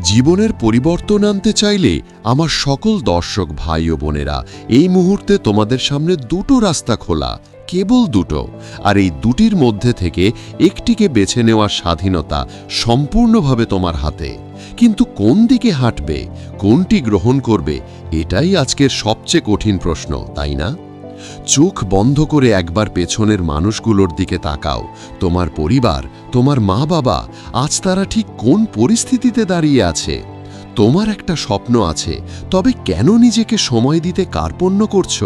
জীবনের পরিবর্তন আনতে চাইলে আমার সকল দর্শক ভাই ও বোনেরা, এই মুহূর্তে তোমাদের সামনে দুটো রাস্তা খোলা, কেবল দুটো। আর এই দুটির মধ্যে থেকে একটিকে বেছে নেওয়ার স্বাধীনতা সম্পূর্ণভাবে তোমার হাতে। কিন্তু কোন দিকে হাঁটবে, কোনটি গ্রহণ করবে, এটাই আজকের সবচেয়ে কঠিন প্রশ্ন, তাই না? চোখ বন্ধ করে একবার পেছনের মানুষগুলোর দিকে তাকাও। তোমার পরিবার, তোমার মা বাবা আজ তারা ঠিক কোন পরিস্থিতিতে দাঁড়িয়ে আছে? তোমার একটা স্বপ্ন আছে, তবে কেন নিজেকে সময় দিতে কার্পণ্য করছ?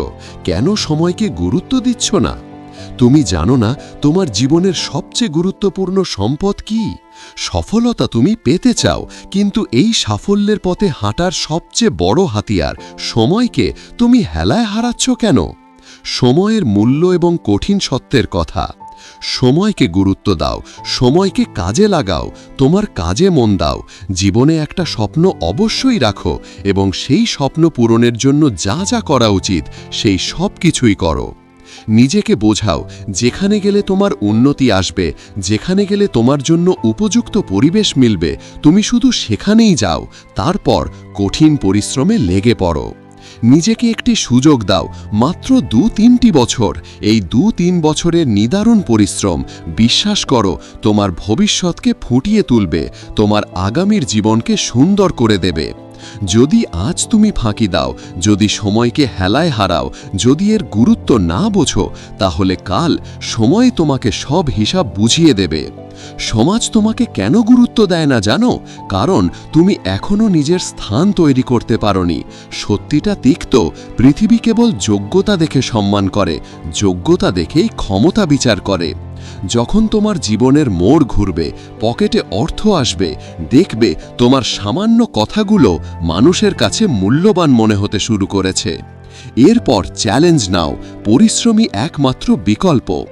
কেন সময়কে গুরুত্ব দিচ্ছ না? তুমি জানো না তোমার জীবনের সবচেয়ে গুরুত্বপূর্ণ সম্পদ কি? সফলতা তুমি পেতে চাও, কিন্তু এই সাফল্যের পথে হাঁটার সবচেয়ে বড় হাতিয়ার সময়কে তুমি হেলায় হারাচ্ছ কেন? সময়ের মূল্য এবং কঠিন সত্যের কথা। সময়কে গুরুত্ব দাও, সময়কে কাজে লাগাও, তোমার কাজে মন দাও, জীবনে একটা স্বপ্ন অবশ্যই রাখো এবং সেই স্বপ্ন পূরণের জন্য যা যা করা উচিত, সেই সব কিছুই করো। নিজেকে বোঝাও, যেখানে গেলে তোমার উন্নতি আসবে, যেখানে গেলে তোমার জন্য উপযুক্ত পরিবেশ মিলবে, তুমি শুধু সেখানেই যাও, তারপর কঠিন পরিশ্রমে লেগে পড়ো। নিজেকে একটি সুযোগ দাও, মাত্র দু তিনটি বছর। এই দু তিন বছরের নিদারুণ পরিশ্রম, বিশ্বাস করো, তোমার ভবিষ্যৎকে ফুটিয়ে তুলবে, তোমার আগামীর জীবনকে সুন্দর করে দেবে। যদি আজ তুমি ফাঁকি দাও, যদি সময়কে হেলায় হারাও, যদি এর গুরুত্ব না বোঝো, তাহলে কাল সময় তোমাকে সব হিসাব বুঝিয়ে দেবে। সমাজ তোমাকে কেন গুরুত্ব দেয় না জানো? কারণ তুমি এখনও নিজের স্থান তৈরি করতে পারোনি। সত্যিটা তিক্ত, পৃথিবী কেবল যোগ্যতা দেখে সম্মান করে, যোগ্যতা দেখেই ক্ষমতা বিচার করে। যখন তোমার জীবনের মোড় ঘুরবে, পকেটে অর্থ আসবে, দেখবে তোমার সামান্য কথাগুলো মানুষের কাছে মূল্যবান মনে হতে শুরু করেছে। এরপর চ্যালেঞ্জ নাও পরিশ্রমী একমাত্র বিকল্প।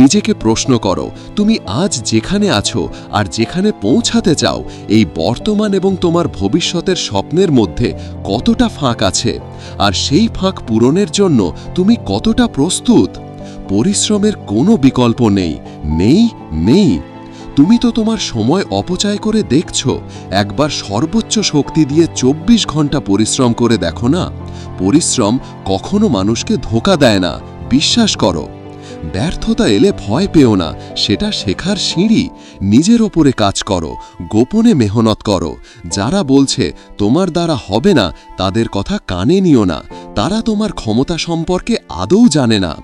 নিজেকে প্রশ্ন করো, তুমি আজ যেখানে আছো আর যেখানে পৌঁছাতে চাও, এই বর্তমান এবং তোমার ভবিষ্যতের স্বপ্নের মধ্যে কতটা ফাঁক আছে? আর সেই ফাঁক পূরণের জন্য তুমি কতটা প্রস্তুত? পরিশ্রমের কোনো বিকল্প নেই নেই নেই। তুমি তো তোমার সময় অপচয় করে দেখছ, একবার সর্বোচ্চ শক্তি দিয়ে ২৪ ঘণ্টা পরিশ্রম করে দেখো না? পরিশ্রম কখনো মানুষকে ধোকা দেয় না, বিশ্বাস করো। ব্যর্থতা এলে ভয় পেও না, সেটা শেখার সিঁড়ি। নিজের ওপরে কাজ করো, গোপনে মেহনত করো। যারা বলছে, তোমার দ্বারা হবে না, তাদের কথা কানে নিও না। তারা তোমার ক্ষমতা সম্পর্কে আদৌ জানে না।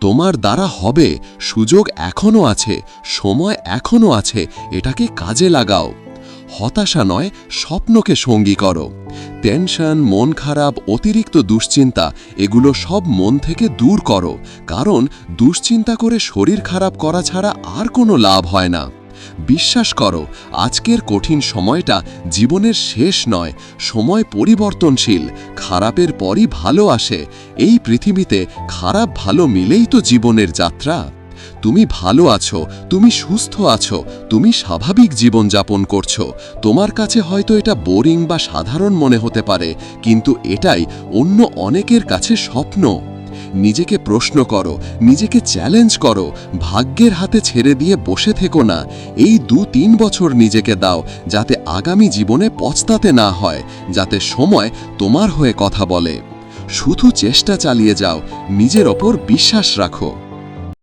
তোমার দ্বারা হবে, সুযোগ এখনও আছে, সময় এখনও আছে, এটাকে কাজে লাগাও। হতাশা নয়, স্বপ্নকে সঙ্গী করো। টেনশন, মন খারাপ, অতিরিক্ত দুশ্চিন্তা, এগুলো সব মন থেকে দূর করো। কারণ দুশ্চিন্তা করে শরীর খারাপ করা ছাড়া আর কোনো লাভ হয় না। বিশ্বাস করো, আজকের কঠিন সময়টা জীবনের শেষ নয়, সময় পরিবর্তনশীল, খারাপের পরই ভালো আসে। এই পৃথিবীতে খারাপ ভালো মিলেই তো জীবনের যাত্রা। তুমি ভালো আছো, তুমি সুস্থ আছো, তুমি স্বাভাবিক জীবনযাপন করছ। তোমার কাছে হয়তো এটা বোরিং বা সাধারণ মনে হতে পারে, কিন্তু এটাই অন্য অনেকের কাছে স্বপ্ন। নিজেকে প্রশ্ন করো, নিজেকে চ্যালেঞ্জ করো, ভাগ্যের হাতে ছেড়ে দিয়ে বসে থেকো না। এই দু তিন বছর নিজেকে দাও, যাতে আগামী জীবনে পচতাতে না হয়, যাতে সময় তোমার হয়ে কথা বলে। শুধু চেষ্টা চালিয়ে যাও, নিজের ওপর বিশ্বাস রাখো।